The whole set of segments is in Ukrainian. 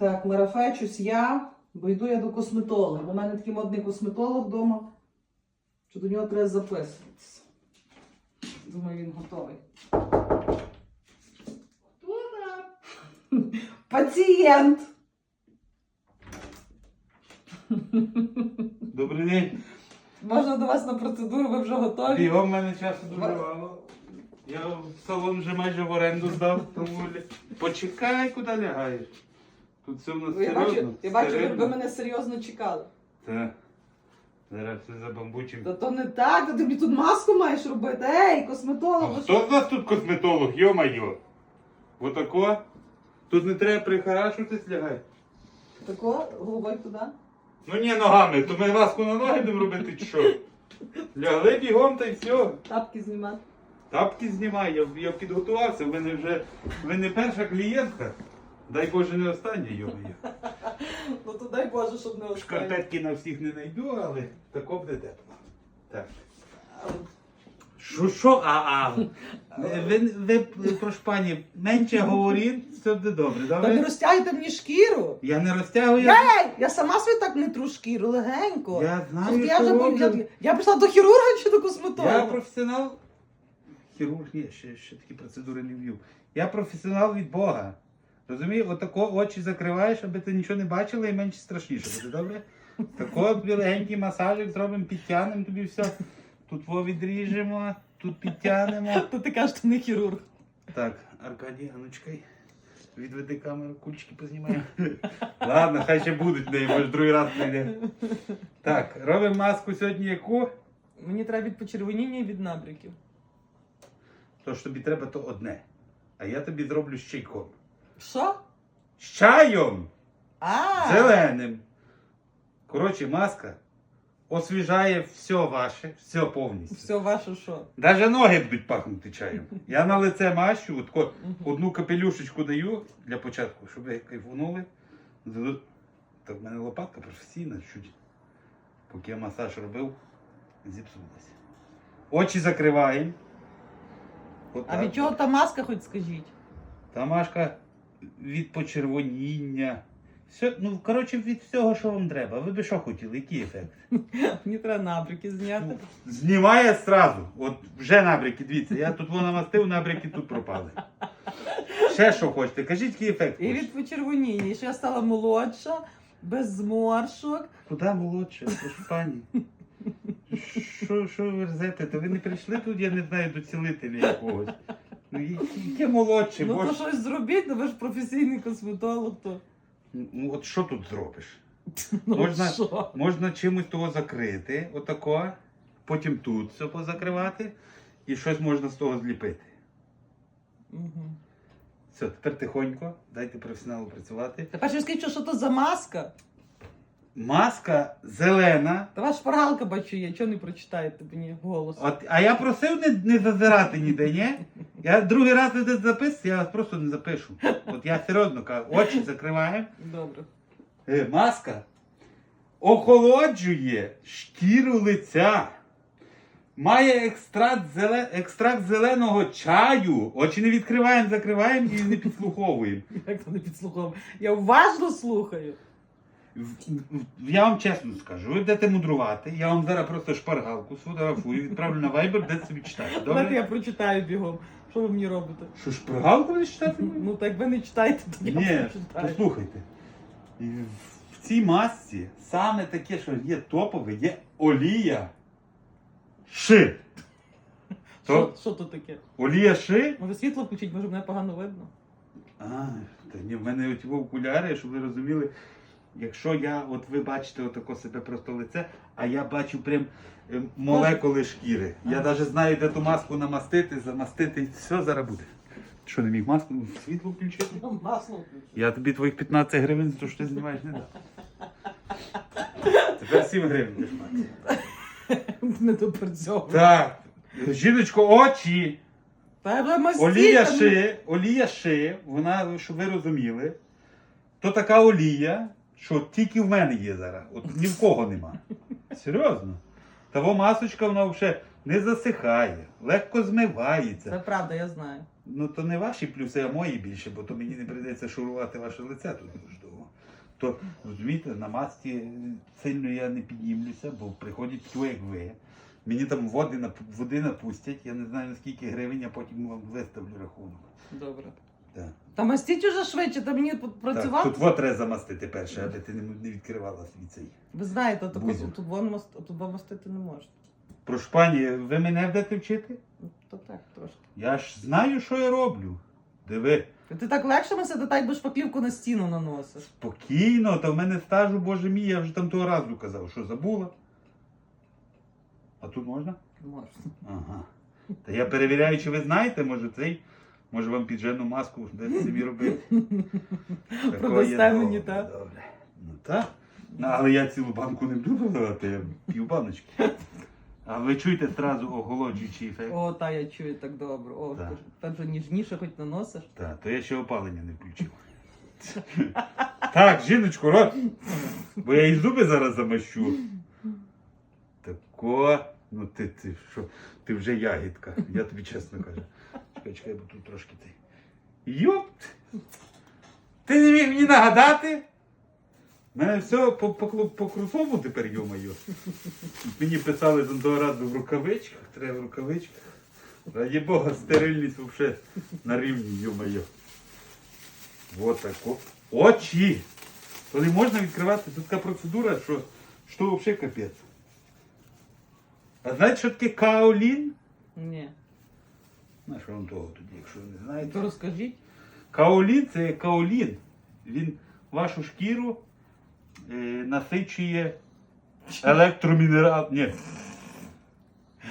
Так, марафечусь я, бо йду я до косметолога. У мене такий модний косметолог вдома, що до нього треба записуватися. Думаю, він готовий. Пацієнт! Добрий день. Можна до вас на процедуру, ви вже готові? Бігом в мене часу дуже мало. Я в салон вже майже в оренду здав, тому почекай, куди лягаєш. Тут все в нас Я серйозно. бачу, я бачу, ви, ви мене серйозно чекали. Так. Зараз все забамбучимо. Та то не так, та ти мені тут маску маєш робити. Ей, А косметолог, ви хто з нас тут косметолог, йо-майо? Отако? Тут не треба прихорашуватись, лягай. Тако, головою туди. Ну ні, ногами, то ми ласку на ноги будемо робити чи що? Лягли бігом та й все. Тапки знімати. Тапки знімай, я, я підготувався, в мене вже ви не перша клієнтка. Дай Боже, не остання, йомаю. Ну то дай Боже, щоб не останнє. Шкарпетки на всіх не знайду, але тако буде тепло. Так. Що, що, а, а? Ви, ви, прошу пані, менше говоріть, все буде добре, Та не добре? розтягуйте мені шкіру. Я не розтягую. Ей, я сама собі так не тру шкіру, легенько. Я знаю, Слухайте, я, що вже, роблю. я, я прийшла до хірурга чи до косметолога? Я професіонал. Хірург, ні, ще, ще такі процедури не в'ю. Я професіонал від Бога. Розумієш, отако очі закриваєш, аби ти нічого не бачила і менше страшніше буде, добре? Тако тобі легенький масажик зробимо, підтягнемо тобі все. Тут во відріжемо, тут підтягнемо. То ти кажеш, ти не хірург. Так, Аркадій, а ну чекай. Відведи камеру, кульчики познімаємо. Ладно, хай ще будуть неї, може другий раз прийде. Так, робимо маску сьогодні яку? Мені треба від почервоніння і від набряків. То, що тобі треба, то одне. А я тобі зроблю з чайком. Що? З чаєм! А, Зеленим. Коротше, маска освіжає все ваше, все повністю. все ваше що? Даже ноги будуть пахнути чаєм. Я на лице мащу, от ко- одну капелюшечку даю для початку, щоб ви кайфунули. З- Так в мене лопатка професійна чуть. Поки я масаж робив, зіпсувалася. Очі закриваємо. А від чого та маска, хоч скажіть? Та Машка від почервоніння. Все, ну, коротше, від всього, що вам треба. Ви би що хотіли, який ефект? Мені треба набряки зняти. Ну, знімає зразу. От вже набряки, дивіться, я тут воно намастив, набряки тут пропали. Ще що хочете, кажіть, який ефект І хочете. від почервоніння, що я стала молодша, без зморшок. Куди молодше, прошу пані? Що, що ви рзете? То ви не прийшли тут, я не знаю, до цілителя якогось. Ну, яке молодше, Ну то щось зробіть, ну ви ж професійний косметолог, то Ну, от що тут зробиш? ну Можна- що? Можна чимось того закрити, отако, потім тут все позакривати, і щось можна з того зліпити. Угу. Все, тепер тихонько, дайте професіоналу працювати. Тепер ще скажіть, що то за маска? Маска зелена. Та ваша шпаргалка бачу є, чого не прочитаєте мені голос? От, а я просив не, не зазирати ніде, ні? Я другий раз не записую, я вас просто не запишу. От я серйозно кажу, очі закриваємо. Добре. Е, маска охолоджує шкіру лиця. Має екстракт, зеле... екстракт зеленого чаю. Очі не відкриваємо, закриваємо і не підслуховуємо. Як то не підслухав? Я уважно слухаю. Я вам чесно скажу, ви будете мудрувати. Я вам зараз просто шпаргалку сфотографую, відправлю на Viber, де собі читати. Давайте я Добре? прочитаю бігом. Що ви мені робите? Що шпаргалку будеш читати? Ну так ви не читаєте, то я Ні, прочитаю. послухайте. В в цій масці саме таке, що є топове, є олія ши. Що, То що то таке? олія ши. Може світло включить, може мене погано видно? А, та ні, в мене оті окуляри, щоб ви розуміли. Якщо я, от ви бачите отако себе просто лице, а я бачу прям е, молекули шкіри. Я навіть знаю, де ту маску намастити, замастити, все зараз буде. Що, не міг маску світло включити? Ну, Масло включить. Я тобі твоїх 15 гривень, за те, що ти знімаєш, не дав. Тепер 7 гривень будеш мати. Не допрацьовую. Так. Жіночко, очі. Та я Олія ну. ши, олія ши, вона, щоб ви розуміли, то така олія, що тільки в мене є зараз. От ні в кого нема. Серйозно. Того масочка вона взагалі не засихає, легко змивається. Це правда, я знаю. Ну то не ваші плюси, а мої більше, бо то мені не прийдеться шурувати ваше лице тут дуже довго. То розумієте, на масці сильно я не піднімлюся, бо приходять такі, як ви. Мені там води, води напустять, я не знаю наскільки гривень, а потім вам виставлю рахунок. Добре. Так. Та мастіть уже швидше, та мені тут Так, працювати. тут вот треба замастити перше, аби ти не, не відкривала свій цей. Ви знаєте, таку, Бузю. тут, вон маст, тут вон мастити не можна. Прошу пані, ви мене будете вчити? Ну, То так трошки. Я ж знаю, що я роблю. Диви, Ти так легше масити, так би шпаклівку на стіну наносиш. спокійно, та в мене стажу, боже мій, я вже там того разу казав, що забула. А тут можна? Можна. Ага. Та я перевіряю, чи ви знаєте, може цей, може вам піджену маску десь собі робити. Продасте мені, так? Добре. Ну так. Ну, але я цілу банку не буду давати, я пів баночки. А ви чуєте зразу оголоджуючий ефект? О, та я чую так добре. О, Так. так вже ніжніше хоч наносиш. Так, то я ще опалення не включив. Так, жіночко, рот. Бо я і зуби зараз замащу. Тако. Ну ти, ти що, ти вже ягідка, я тобі чесно кажу. Чекай, чекай, бо тут трошки ти. Йопт! Ти не міг мені нагадати? У мене все по, по, по, крутому тепер, йо-моє. Мені писали з того разу в рукавичках, треба в рукавичках. Раді Бога, стерильність взагалі на рівні, йо-моє. Вот тако. Очі! То не можна відкривати. Тут така процедура, що, що взагалі капець. А знаєте, що таке каолін? Ні. На що вам того тоді, якщо не знаєте? То розкажіть. Каолін це каолін. Він вашу шкіру е, насичує електромінерал. Ні.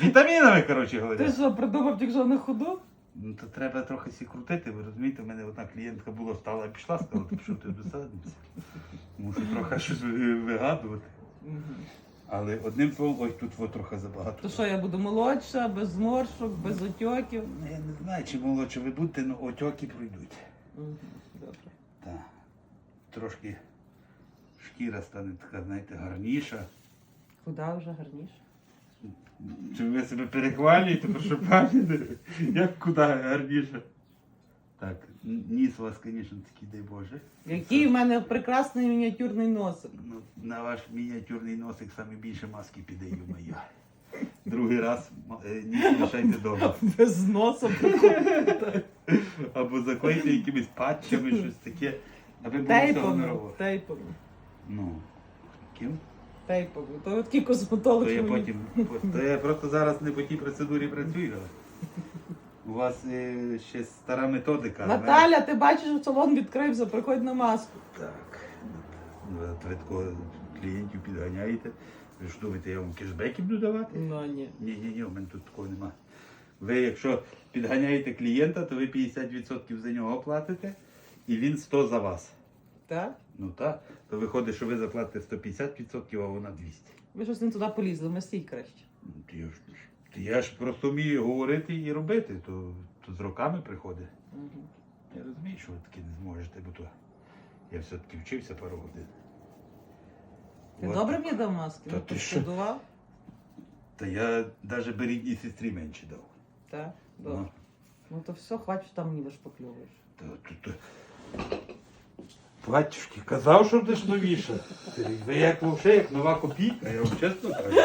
Вітамінами, коротше Ти що, придумав тільки що на ходу? Ну то треба трохи сі крутити, ви розумієте, в мене одна клієнтка була, встала і пішла, сказала, ти що ти досадниця. Мушу трохи щось вигадувати. Але одним словом, ой, тут от трохи забагато. То що, я буду молодша, без зморшок, без отьоків? Ну, Я не знаю, чи молодше ви будете, але отьоки пройдуть. Мгм, Добре. Так. Трошки шкіра стане така, знаєте, гарніша. Куда вже гарніше? Чи ви себе перехвалюєте, прошу пані? Як куди гарніше? Так, ніс у вас, звісно, такий, дай Боже. Який в мене прекрасний мініатюрний носик. Ну, на ваш мініатюрний носик саме більше маски піде, моя. Другий раз е, ніс лишайте вдома. Без носа. Або заклейте якимись патчами, щось таке. Аби було все Тейпом. гонорово. Тейпом. Ну, ким? Тейпом. То от такий косметолог. То я що мені- потім. То я просто зараз не по тій процедурі працюю. але У вас е, ще стара методика. Наталя, ти бачиш, що салон відкрився, приходь на маску. Так. Ви клієнтів підганяєте. Ви що думаєте, я вам кешбеки буду давати? Ну ні. Ні, ні, ні, у мене тут такого нема. Ви, якщо підганяєте клієнта, то ви 50% за нього платите, і він 100 за вас. Так? Ну так, то виходить, що ви заплатите 150%, а вона 200. Ви щось не туди полізли, мастіть краще. Ну, то Я ж, я ж просто вмію говорити і робити, то, то з роками приходить. Мгм. Я розумію, що ви таки не зможете, бо то я все-таки вчився пару годин. Ти От добре мені дав маски? Та ти що? пошкодував? Та я навіть берідній сестрі менше дав. Так, добре. Ну, Ну то все, хватить, там мені вишпаклюєш. то, то, то. Батюшки, казав, що будеш новіша. Ви як вовше, як нова копійка, я вам чесно кажу.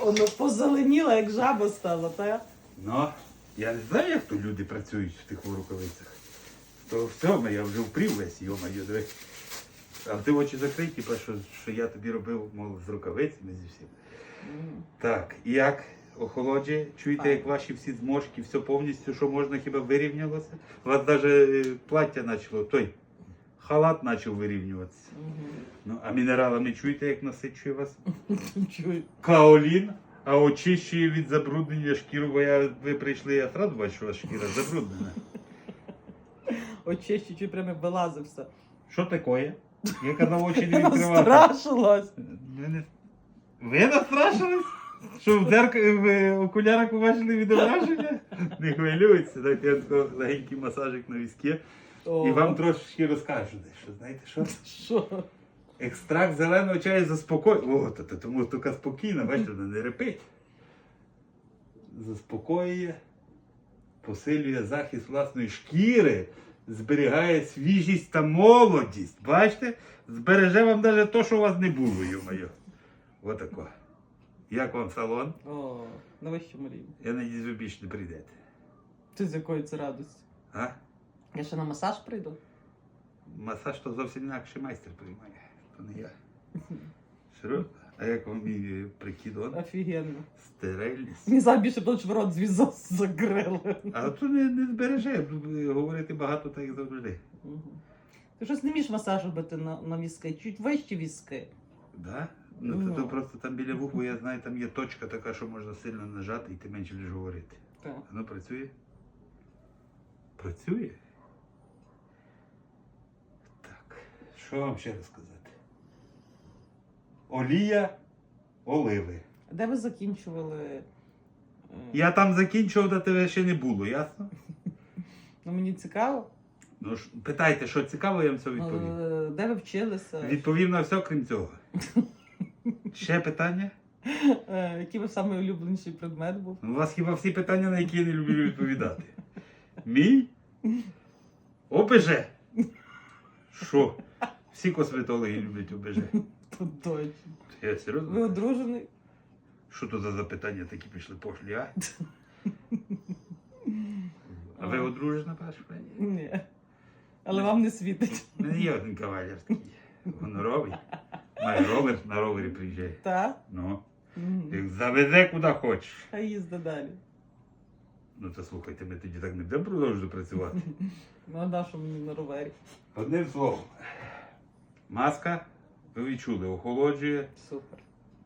Воно позеленіло, як жаба стала, так? Ну, я не знаю, як то люди працюють в тих рукавицях. То все, я вже впрів весь, йо-моє, диви. А ти очі закрий, типа, що, що я тобі робив, мов, з рукавицями зі всім. Так, і як охолоджує? Чуєте, як ваші всі зморшки, все повністю, що можна, хіба вирівнялося? У вас навіть плаття почало, той халат почав вирівнюватися. Ну, а мінералами чуєте, як насичує вас? Чую. Каолін, а очищує від забруднення шкіру, бо я, ви прийшли, я одразу бачу, що у вас шкіра забруднена. Очищу, чи прямо вилазився. Що таке? Я казав, очі не Я відкривати. настрашилась. Ви не- настрашились? Що в дзеркалі в окулярах побачили відображення? Не хвилюйтеся, дайте я легенький масажик на візки. І вам трошечки розкажу, що знаєте що? Що? Екстракт зеленого чаю заспокоює. О, то, то, тому така спокійна, бачите, вона не репить. Заспокоює, посилює захист власної шкіри, зберігає свіжість та молодість. Бачите? Збереже вам навіть то, що у вас не було, йо-моє. Отако. Як вам салон? О, на вищому рівні. Я надіюсь, ви більше не прийдете. Ти з якої це радості? А? Я ще на масаж прийду. Масаж то зовсім інакший майстер приймає. То не я. Серйозно? А як вам мій прикидон? Офігенно. Стерильність. Мені зараз більше в рот звізо закрили. А то не, не збереже, говорити багато так як завжди. Мгм. Ти щось не вмієш масаж робити на, на візки, чуть вищі візки. Да? Ну, Ну. то, то просто там біля вуху, я знаю, там є точка така, що можна сильно нажати і ти менше будеш говорити. Так. Воно працює? Працює? Так. Що вам ще розказати? Олія, оливи. Де ви закінчували? е, Я там закінчував, до тебе ще не було, ясно? Ну мені цікаво. Ну ж, питайте, що цікаво, я вам все відповім. Е, Де ви вчилися? Відповів на все, крім цього. Ще питання? Е, Який ви найулюбленіший предмет був? Ну, У вас хіба всі питання, на які я не люблю відповідати? Мій? ОБЖ. Що? Всі косметологи люблять ОБЖ. То точно. Я Ви одружений? Що то за запитання такі пішли пошлі, а? А ви одружена, паш пані? Ні. Але вам не світить. У мене є один кавалер такий. Гоноровий. Має ровер, на ровері приїжджає. Так? Ну, як завезе куди хочеш. Хай їзде далі. Ну то слухайте, ми тоді так не будемо продовжувати працювати. Ну, а на що мені на ровері? Одним словом, маска, ви відчули, охолоджує, Супер.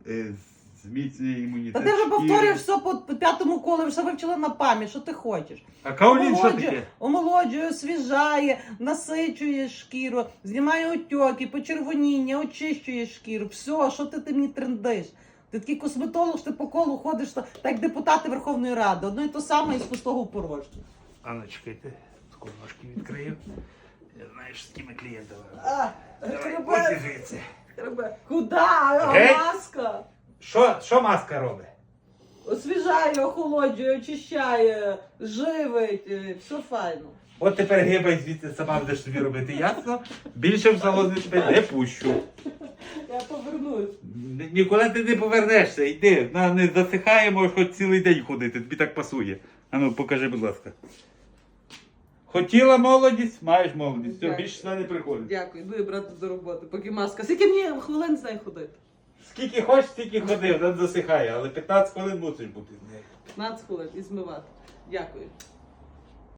е, зміцнює Та імунітет. ти вже шкіри. повторюєш все по по п'ятому колу, вже вивчила на пам'ять, що ти хочеш. А каолін що таке? омолоджує, освіжає, насичує шкіру, знімає отьоки, почервоніння, очищує шкіру. Все, що ти, ти мені трендиш? Ти такий косметолог, що ти по колу ходиш, та- так як депутати Верховної Ради. Одно і то саме із пустого в порожнє. А ну чекайте, скоро ножки відкрию. Я знаю, що з кими клієнтами. А, Давай. Куда? Геть. Маска. Що, що маска робить? Освіжає, охолоджує, очищає, живить, е, все файно. От тепер гибай звідси сама будеш собі робити, ясно? Більше в салон тебе не пущу. Я повернусь. Ні- Ніколи ти не повернешся, йди. На, не засихає, можеш хоч цілий день ходити, тобі так пасує. А ну, покажи, будь ласка. Хотіла молодість, маєш молодість. Все, Дякую. більше сюди не приходить. Дякую, йду я брати до роботи, поки маска. Скільки мені хвилин з нею ходити? Скільки хочеш, стільки ходи, вона засихає, але 15 хвилин мусиш бути з нею. 15 хвилин і змивати. Дякую.